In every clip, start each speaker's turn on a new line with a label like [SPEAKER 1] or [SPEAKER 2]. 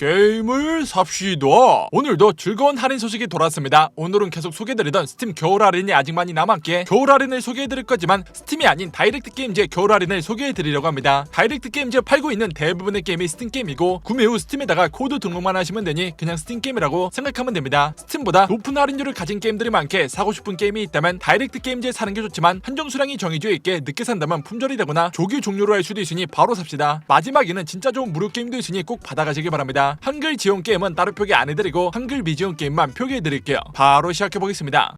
[SPEAKER 1] 게임을 삽시다. 오늘도 즐거운 할인 소식이 돌아왔습니다. 오늘은 계속 소개드리던 스팀 겨울 할인이 아직 많이 남았기에 겨울 할인을 소개해드릴 거지만 스팀이 아닌 다이렉트 게임즈의 겨울 할인을 소개해드리려고 합니다. 다이렉트 게임즈 팔고 있는 대부분의 게임이 스팀 게임이고 구매 후 스팀에다가 코드 등록만 하시면 되니 그냥 스팀 게임이라고 생각하면 됩니다. 스팀보다 높은 할인율을 가진 게임들이 많게 사고 싶은 게임이 있다면 다이렉트 게임즈에 사는 게 좋지만 한정 수량이 정해져 있게 늦게 산다면 품절이 되거나 조기 종료로 할 수도 있으니 바로 삽시다. 마지막에는 진짜 좋은 무료 게임도 있으니 꼭 받아가시길 바랍니다. 한글 지원 게임은 따로 표기 안 해드리고 한글 미지원 게임만 표기해드릴게요. 바로 시작해보겠습니다.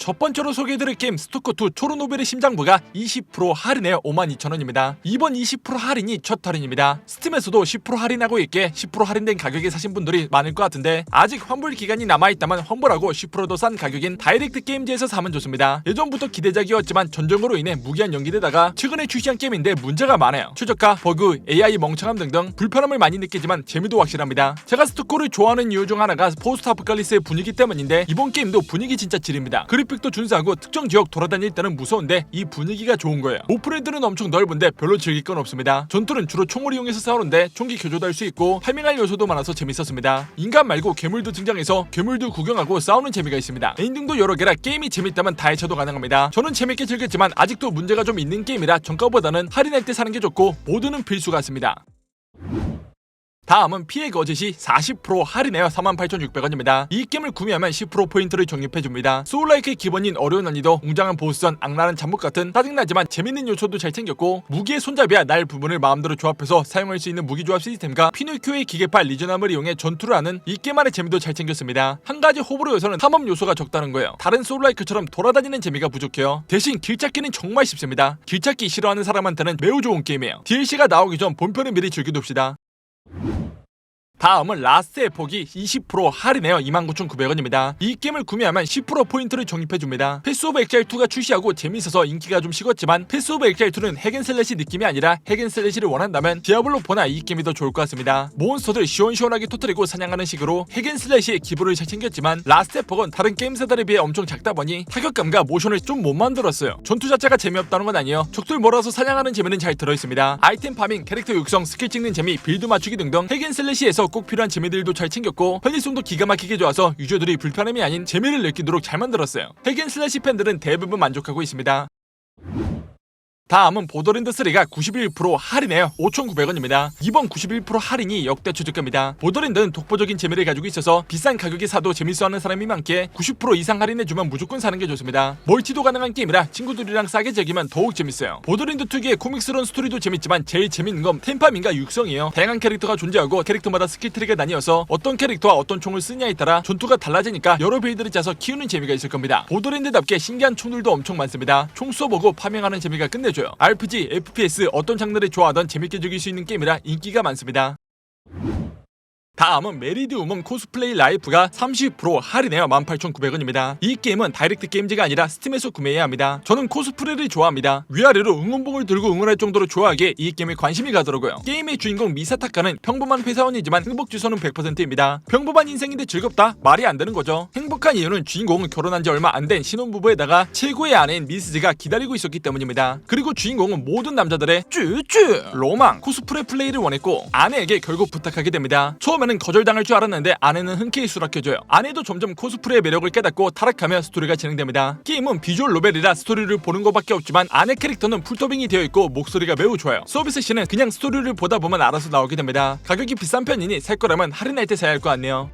[SPEAKER 1] 첫 번째로 소개해드릴 게임 스토커2 초로노벨의 심장부가 20% 할인해 52,000원입니다. 이번 20% 할인이 첫 할인입니다. 스팀에서도 10% 할인하고 있게 10% 할인된 가격에 사신 분들이 많을 것 같은데 아직 환불 기간이 남아있다면 환불하고 10%더 싼 가격인 다이렉트 게임즈에서 사면 좋습니다. 예전부터 기대작이었지만 전쟁으로 인해 무기한 연기되다가 최근에 출시한 게임인데 문제가 많아요. 최저가, 버그, AI 멍청함 등등 불편함을 많이 느끼지만 재미도 확실합니다. 제가 스토커를 좋아하는 이유 중 하나가 포스트 아포칼리스의 분위기 때문인데 이번 게임도 분위기 진짜 지립니다. 그 래픽도 준수하고 특정 지역 돌아다닐 때는 무서운데 이 분위기가 좋은 거예요. 오프랜드는 엄청 넓은데 별로 즐길 건 없습니다. 전투는 주로 총을 이용해서 싸우는데 총기 교조도 할 수 있고 파밍할 요소도 많아서 재밌었습니다. 인간 말고 괴물도 등장해서 괴물도 구경하고 싸우는 재미가 있습니다. 엔딩도 여러 개라 게임이 재밌다면 다 해쳐도 가능합니다. 저는 재밌게 즐겼지만 아직도 문제가 좀 있는 게임이라 정가보다는 할인할 때 사는 게 좋고 모두는 필수 같습니다. 다음은 피해 거짓이 40% 할인해요 48,600원입니다. 이 게임을 구매하면 10% 포인트를 적립해줍니다. 소울라이크의 기본인 어려운 난이도, 웅장한 보스전, 악랄한 잠복 같은 짜증나지만 재밌는 요소도 잘 챙겼고 무기의 손잡이와 날 부분을 마음대로 조합해서 사용할 수 있는 무기 조합 시스템과 피노키오의 기계팔 리저남을 이용해 전투를 하는 이 게임만의 재미도 잘 챙겼습니다. 한 가지 호불호 요소는 탐험 요소가 적다는 거예요. 다른 소울라이크처럼 돌아다니는 재미가 부족해요. 대신 길찾기는 정말 쉽습니다. 길찾기 싫어하는 사람한테는 매우 좋은 게임이에요. DLC가 나오기 전 본편을 미리 즐겨둡시다. you 다음은 라스트의 폭이 20% 할인해요 29,900원입니다. 이 게임을 구매하면 10% 포인트를 적립해줍니다. 패스 오브 엑자일2가 출시하고 재밌어서 인기가 좀 식었지만 패스 오브 엑자일2는 핵앤슬래시 느낌이 아니라 핵앤슬래시를 원한다면 디아블로 4나 이 게임이 더 좋을 것 같습니다. 몬스터들 시원시원하게 터뜨리고 사냥하는 식으로 핵앤슬래시의 기부를 잘 챙겼지만 라스트의 폭은 다른 게임사들에 비해 엄청 작다 보니 타격감과 모션을 좀 못 만들었어요. 전투 자체가 재미없다는 건 아니에요. 적들 몰아서 사냥하는 재미는 잘 들어있습니다. 아이템 파밍, 캐릭터 육성, 스킬 찍는 재미, 빌드 맞추기 등등 핵앤슬래시에서 꼭 필요한 재미들도 잘 챙겼고 편의성도 기가 막히게 좋아서 유저들이 불편함이 아닌 재미를 느끼도록 잘 만들었어요. 핵앤 슬래시 팬들은 대부분 만족하고 있습니다. 다음은 보더랜드 3가 91% 할인해요 5,900원입니다. 이번 91% 할인이 역대 최저가입니다. 보더랜드는 독보적인 재미를 가지고 있어서 비싼 가격에 사도 재밌어하는 사람이 많기에 90% 이상 할인해주면 무조건 사는 게 좋습니다. 멀티도 가능한 게임이라 친구들이랑 싸게 즐기면 더욱 재밌어요. 보더랜드 특유의 코믹스러운 스토리도 재밌지만 제일 재밌는 건 템파밍과 육성이에요. 다양한 캐릭터가 존재하고 캐릭터마다 스킬 트리가 나뉘어서 어떤 캐릭터와 어떤 총을 쓰냐에 따라 전투가 달라지니까 여러 빌드를 짜서 키우는 재미가 있을 겁니다. 보더랜드답게 신기한 총들도 엄청 많습니다. 총 쏘보고 파밍하는 재미가 끝내줘요. RPG, FPS 어떤 장르를 좋아하던 재밌게 즐길 수 있는 게임이라 인기가 많습니다. 다음은 우먼 코스플레이 라이프가 30% 할인해요 18,900원입니다. 이 게임은 다이렉트 게임즈가 아니라 스팀에서 구매해야 합니다. 저는 코스프레를 좋아합니다. 위아래로 응원봉을 들고 응원할 정도로 좋아하기에 이 게임에 관심이 가더라고요. 게임의 주인공 미사타카는 평범한 회사원이지만 행복 주소는 100%입니다. 평범한 인생인데 즐겁다? 말이 안 되는 거죠. 행복한 이유는 주인공은 결혼한 지 얼마 안 된 신혼부부에다가 최고의 아내인 미스즈가 기다리고 있었기 때문입니다. 그리고 주인공은 모든 남자들의 쭈쭈 로망 코스프레 플레이를 원했고 아내에게 결국 부탁하게 됩니다. 처음에는 거절당할 줄 알았는데 아내는 흔쾌히 수락해줘요. 아내도 점점 코스프레의 매력을 깨닫고 타락하며 스토리가 진행됩니다. 게임은 비주얼 노벨이라 스토리를 보는 것밖에 없지만 아내 캐릭터는 풀더빙이 되어 있고 목소리가 매우 좋아요. 서비스 시는 그냥 스토리를 보다 보면 알아서 나오게 됩니다. 가격이 비싼 편이니 살 거라면 할인할 때 사야 할 것 같네요.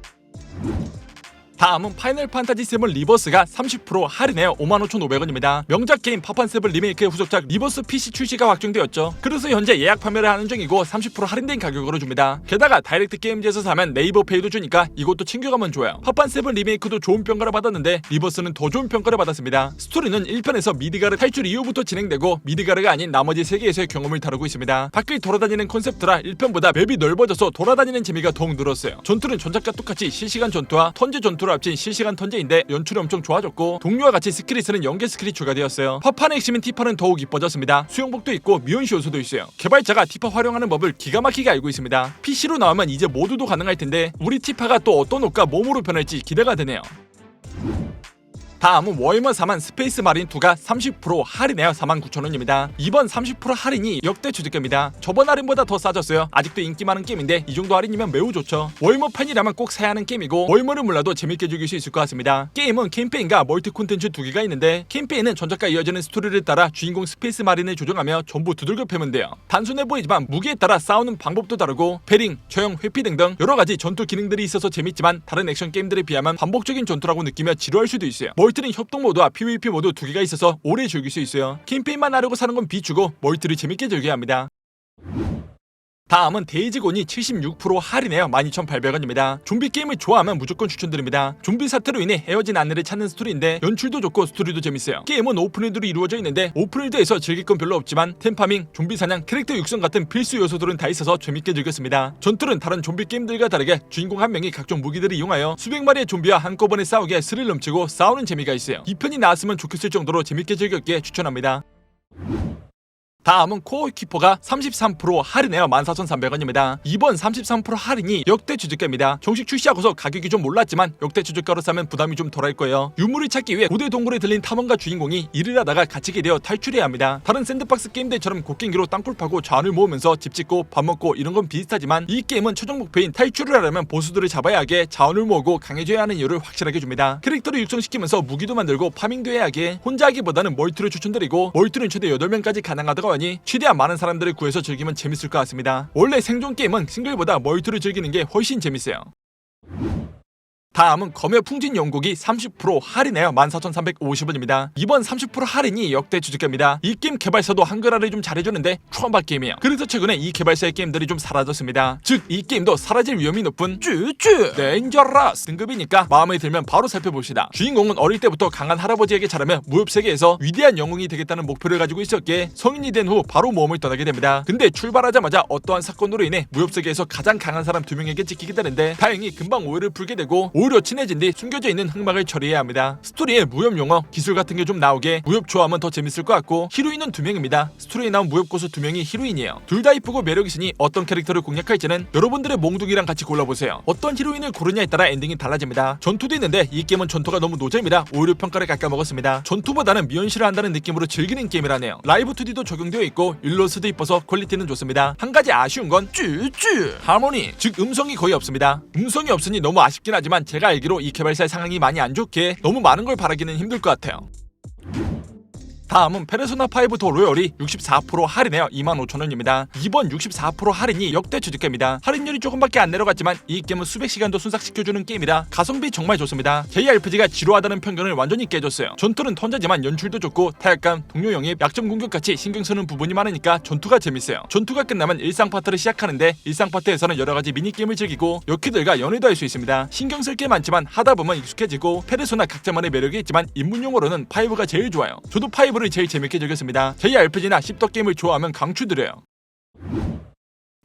[SPEAKER 1] 다음은 파이널 판타지 7 리버스가 30% 할인해요 55,500원입니다. 명작 게임 파판 7 리메이크의 후속작 리버스 PC 출시가 확정되었죠. 그래서 현재 예약 판매를 하는 중이고 30% 할인된 가격으로 줍니다. 게다가 다이렉트 게임즈에서 사면 네이버 페이도 주니까 이것도 챙겨가면 좋아요. 파판 7 리메이크도 좋은 평가를 받았는데 리버스는 더 좋은 평가를 받았습니다. 스토리는 1편에서 미드가르 탈출 이후부터 진행되고 미드가르가 아닌 나머지 세계에서의 경험을 다루고 있습니다. 밖을 돌아다니는 콘셉트라 1편보다 맵이 넓어져서 돌아다니는 재미가 더욱 늘었어요. 전투는 전작과 똑같이 실시간 전투와 턴제 전투 를 합친 실시간 턴제인데 연출이 엄청 좋아졌고 동료와 같이 스킬이 쓰는 연계 스킬이 추가되었어요. 파판의 핵심인 티파는 더욱 이뻐졌습니다. 수영복도 있고 미온시 요소도 있어요. 개발자가 티파 활용하는 법을 기가 막히게 알고 있습니다. PC로 나오면 이제 모두도 가능할 텐데 우리 티파가 또 어떤 옷과 몸으로 변할지 기대가 되네요. 다음은 워이머 4만 스페이스 마린 2가 30% 할인해요 49,000원입니다. 이번 30% 할인이 역대 주제가입니다. 저번 할인보다 더 싸졌어요. 아직도 인기 많은 게임인데 이 정도 할인이면 매우 좋죠. 워이머 팬이라면 꼭 사야 하는 게임이고 워이머를 몰라도 재밌게 즐길 수 있을 것 같습니다. 게임은 캠페인과 멀티 콘텐츠 두 개가 있는데 캠페인은 전작과 이어지는 스토리를 따라 주인공 스페이스 마린을 조정하며 전부 두들겨 패면 돼요. 단순해 보이지만 무기에 따라 싸우는 방법도 다르고 패링, 처형, 회피 등등 여러 가지 전투 기능들이 있어서 재밌지만 다른 액션 게임들에 비하면 반복적인 전투라고 느끼며 지루할 수도 있어요. 멀티는 협동 모드와 PVP 모드 두 개가 있어서 오래 즐길 수 있어요. 캠페인만 하려고 사는 건 비추고 멀티를 재밌게 즐겨야 합니다. 다음은 데이지곤이 76% 할인해요 12,800원입니다. 좀비 게임을 좋아하면 무조건 추천드립니다. 좀비 사태로 인해 헤어진 아내를 찾는 스토리인데 연출도 좋고 스토리도 재밌어요. 게임은 오픈월드로 이루어져 있는데 오픈월드에서 즐길 건 별로 없지만 템파밍, 좀비 사냥, 캐릭터 육성 같은 필수 요소들은 다 있어서 재밌게 즐겼습니다. 전투는 다른 좀비 게임들과 다르게 주인공 한 명이 각종 무기들을 이용하여 수백 마리의 좀비와 한꺼번에 싸우기에 스릴 넘치고 싸우는 재미가 있어요. 이 편이 나왔으면 좋겠을 정도로 재밌게 즐겼기에 추천합니다. 다음은 코어 키퍼가 33% 할인해요 14,300원입니다. 이번 33% 할인이 역대 주주가입니다. 정식 출시하고서 가격이 좀 올랐지만 역대 주주가로 사면 부담이 좀 덜할 거예요. 유물을 찾기 위해 고대 동굴에 들린 탐험가 주인공이 일을 하다가 갇히게 되어 탈출해야 합니다. 다른 샌드박스 게임들처럼 곡괭기로 땅굴 파고 잔을 모으면서 집 짓고 밥 먹고 이런 건 비슷하지만 이 게임은 최종 목표인 탈출을 하려면 보스들을 잡아야 하기에 자원을 모으고 강해져야 하는 이유를 확실하게 줍니다. 캐릭터를 육성시키면서 무기도 만들고 파밍도 해야 하기에 혼자 하기보다는 멀티를 추천드리고 멀티는 최대 8명까지 가능하다고 하니 최대한 많은 사람들을 구해서 즐기면 재밌을 것 같습니다. 원래 생존 게임은 싱글보다 멀티를 즐기는 게 훨씬 재밌어요. 다음은 검의 풍진 영국이 30% 할인해요 14,350원입니다. 이번 30% 할인이 역대 주주가입니다. 이 게임 개발사도 한글화를 좀 잘해주는데 초안박 게임이에요. 그래서 최근에 이 개발사의 게임들이 좀 사라졌습니다. 즉 이 게임도 사라질 위험이 높은 쭈쭈 덴저러스 등급이니까 마음에 들면 바로 살펴봅시다. 주인공은 어릴 때부터 강한 할아버지에게 자라며 무협 세계에서 위대한 영웅이 되겠다는 목표를 가지고 있었기에 성인이 된 후 바로 모험을 떠나게 됩니다. 근데 출발하자마자 어떠한 사건으로 인해 무협 세계에서 가장 강한 사람 두 명에게 찍히게 되는데 다행히 금방 오해를 풀게 되고 오 히려 친해진 뒤 숨겨져 있는 흑막을 처리해야 합니다. 스토리에 무협 용어, 기술 같은 게 좀 나오게 무협 좋아하면 더 재밌을 것 같고 히로인은 두 명입니다. 스토리에 나온 무협 고수 두 명이 히로인이에요. 둘 다 이쁘고 매력 있으니 어떤 캐릭터를 공략할지는 여러분들의 몽둥이랑 같이 골라보세요. 어떤 히로인을 고르냐에 따라 엔딩이 달라집니다. 전투도 있는데 이 게임은 전투가 너무 노잼이라 오히려 평가를 깎아먹었습니다. 전투보다는 미연시를 한다는 느낌으로 즐기는 게임이라네요. 라이브 2D도 적용되어 있고 일러스트도 이뻐서 퀄리티는 좋습니다. 한 가지 아쉬운 건 쭈쭈 하모니 즉 음성이 거의 없습니다. 음성이 없으니 너무 아쉽긴 하지만 제가 알기로 이 개발사의 상황이 많이 안 좋기에 너무 많은 걸 바라기는 힘들 것 같아요. 다음은 페르소나5 더 로열이 64% 할인해요 25,000원입니다. 이번 64% 할인이 역대 주주가입니다. 할인율이 조금밖에 안 내려갔지만 이 게임은 수백 시간도 순삭시켜주는 게임이라 가성비 정말 좋습니다. JRPG가 지루하다는 편견을 완전히 깨줬어요. 전투는 턴자지만 연출도 좋고 타격감, 동료 영입, 약점 공격같이 신경 쓰는 부분이 많으니까 전투가 재밌어요. 전투가 끝나면 일상 파트를 시작하는데 일상 파트에서는 여러 가지 미니 게임을 즐기고 여키들과 연애도 할 수 있습니다. 신경 쓸 게 많지만 하다 보면 익숙해지고 페르소나 각자만의 매력이 있지만 입문용어로는 5가 제일 좋아요. 저도 5를 제일 재밌게 즐겼습니다. JRPG나 씹덕 게임을 좋아하면 강추드려요.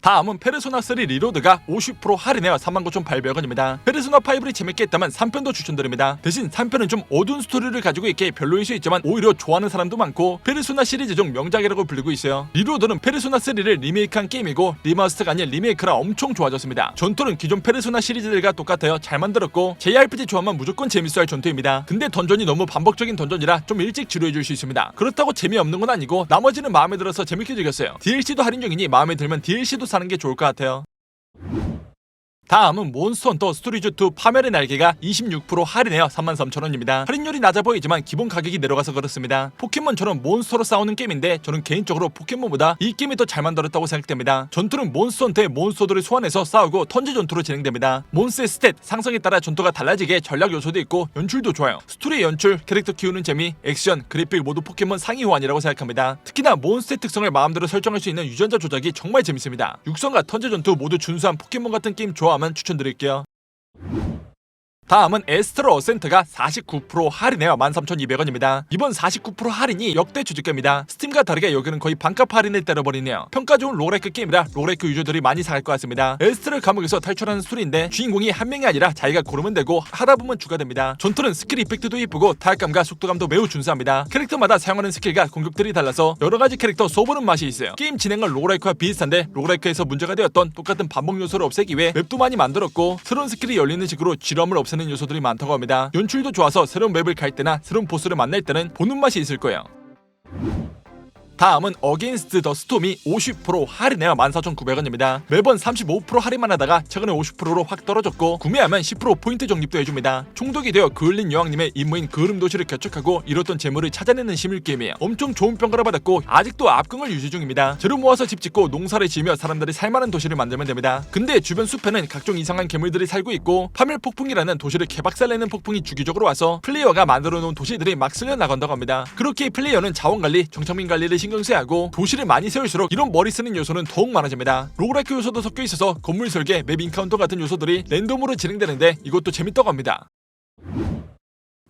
[SPEAKER 1] 다음은 페르소나 3 리로드가 50% 할인해요 39,800원입니다. 페르소나 5를 재밌게 했다면 3편도 추천드립니다. 대신 3편은 좀 어두운 스토리를 가지고 있기에 별로일 수 있지만 오히려 좋아하는 사람도 많고 페르소나 시리즈 중 명작이라고 불리고 있어요. 리로드는 페르소나 3를 리메이크한 게임이고 리마스터가 아닌 리메이크라 엄청 좋아졌습니다. 전투는 기존 페르소나 시리즈들과 똑같아요. 잘 만들었고 JRPG 좋아하면 무조건 재밌어할 전투입니다. 근데 던전이 너무 반복적인 던전이라 좀 일찍 지루해질 수 있습니다. 그렇다고 재미없는 건 아니고 나머지는 마음에 들어서 재밌게 즐겼어요. DLC도 할인 중이니 마음에 들면 DLC도 사는 게 좋을 것 같아요. 다음은 몬스터 헌터 스토리즈2 파멸의 날개가 26% 할인해요 33,000원입니다. 할인율이 낮아 보이지만 기본 가격이 내려가서 그렇습니다. 포켓몬처럼 몬스터로 싸우는 게임인데 저는 개인적으로 포켓몬보다 이 게임이 더 잘 만들었다고 생각됩니다. 전투는 몬스터 헌터의 몬스터들을 소환해서 싸우고 턴제 전투로 진행됩니다. 몬스의 스탯, 상성에 따라 전투가 달라지게 전략 요소도 있고 연출도 좋아요. 스토리 연출, 캐릭터 키우는 재미, 액션, 그래픽 모두 포켓몬 상위 호환이라고 생각합니다. 특히나 몬스터의 특성을 마음대로 설정할 수 있는 유전자 조작이 정말 재밌습니다. 육성과 턴제 전투 모두 준수한 포켓몬 같은 게임 좋아하면 추천드릴게요. 다음은 에스트로 어센트가 49% 할인해요 13,200원입니다. 이번 49% 할인이 역대 주주가입니다. 스팀과 다르게 여기는 거의 반값 할인을 때려버리네요. 평가 좋은 로레크 게임이라 로레크 유저들이 많이 사갈 것 같습니다. 에스트를 감옥에서 탈출하는 스토리인데 주인공이 한 명이 아니라 자기가 고르면 되고 하다 보면 추가됩니다. 전투는 스킬 이펙트도 이쁘고 타격감과 속도감도 매우 준수합니다. 캐릭터마다 사용하는 스킬과 공격들이 달라서 여러 가지 캐릭터 써보는 맛이 있어요. 게임 진행은 로레크와 비슷한데 로레크에서 문제가 되었던 똑같은 반복 요소를 없애기 위해 맵도 많이 만들었고 새로운 스킬이 열리는 식으로 지럼을 없애는 재밌는 요소들이 많다고 합니다. 연출도 좋아서 새로운 맵을 갈 때나 새로운 보스를 만날 때는 보는 맛이 있을 거예요. 다음은 어게인스트 더 스톰이 50% 할인해요 14,900원입니다. 매번 35% 할인만 하다가 최근에 50%로 확 떨어졌고 구매하면 10% 포인트 적립도 해줍니다. 총독이 되어 그을린 여왕님의 임무인 그을음 도시를 개척하고 잃었던 재물을 찾아내는 시뮬 게임이에요. 엄청 좋은 평가를 받았고 아직도 압승을 유지 중입니다. 재료 모아서 집 짓고 농사를 지으며 사람들이 살만한 도시를 만들면 됩니다. 근데 주변 숲에는 각종 이상한 괴물들이 살고 있고 파멸 폭풍이라는 도시를 개박살내는 폭풍이 주기적으로 와서 플레이어가 만들어 놓은 도시들이 막 쓸려 나간다고 합니다. 그렇게 플레이어는 자원 관리, 정착민 관리를 신경 써야 하고 도시를 많이 세울수록 이런 머리 쓰는 요소는 더욱 많아집니다. 로그라이크 요소도 섞여 있어서 건물 설계, 맵 인카운터 같은 요소들이 랜덤으로 진행되는데 이것도 재밌다고 합니다.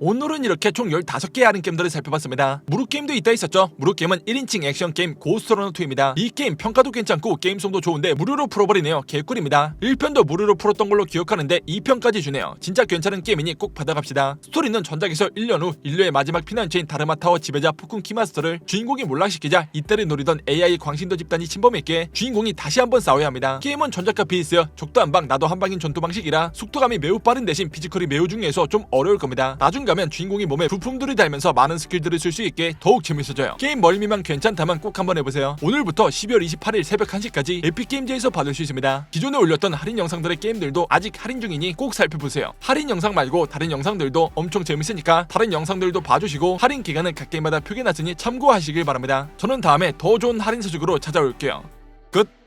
[SPEAKER 1] 오늘은 이렇게 총 15개의 할인 게임들을 살펴봤습니다. 무료 게임도 있다 있었죠. 무료 게임은 1인칭 액션 게임 고스트러너2입니다. 이 게임 평가도 괜찮고 게임성도 좋은데 무료로 풀어버리네요. 개꿀입니다. 1편도 무료로 풀었던 걸로 기억하는데 2편까지 주네요. 진짜 괜찮은 게임이니 꼭 받아갑시다. 스토리는 전작에서 1년 후 인류의 마지막 피난처인 다르마타워 지배자 폭군 키마스터를 주인공이 몰락시키자 이때를 노리던 AI 광신도 집단이 침범했기에 주인공이 다시 한번 싸워야 합니다. 게임은 전작과 비슷해요. 적도 한 방, 나도 한 방인 전투 방식이라 속도감이 매우 빠른 대신 피지컬이 매우 중요해서 좀 어려울 겁니다. 나중 가면 주인공이 몸에 부품들을 달면서 많은 스킬들을 쓸 수 있게 더욱 재밌어져요. 게임 멀미만 괜찮다면 꼭 한번 해보세요. 오늘부터 12월 28일 새벽 1시까지 에픽게임즈에서 받을 수 있습니다. 기존에 올렸던 할인 영상들의 게임들도 아직 할인 중이니 꼭 살펴보세요. 할인 영상 말고 다른 영상들도 엄청 재밌으니까 다른 영상들도 봐주시고 할인 기간은 각 게임마다 표기해놨으니 참고하시길 바랍니다. 저는 다음에 더 좋은 할인 소식으로 찾아올게요. 끝!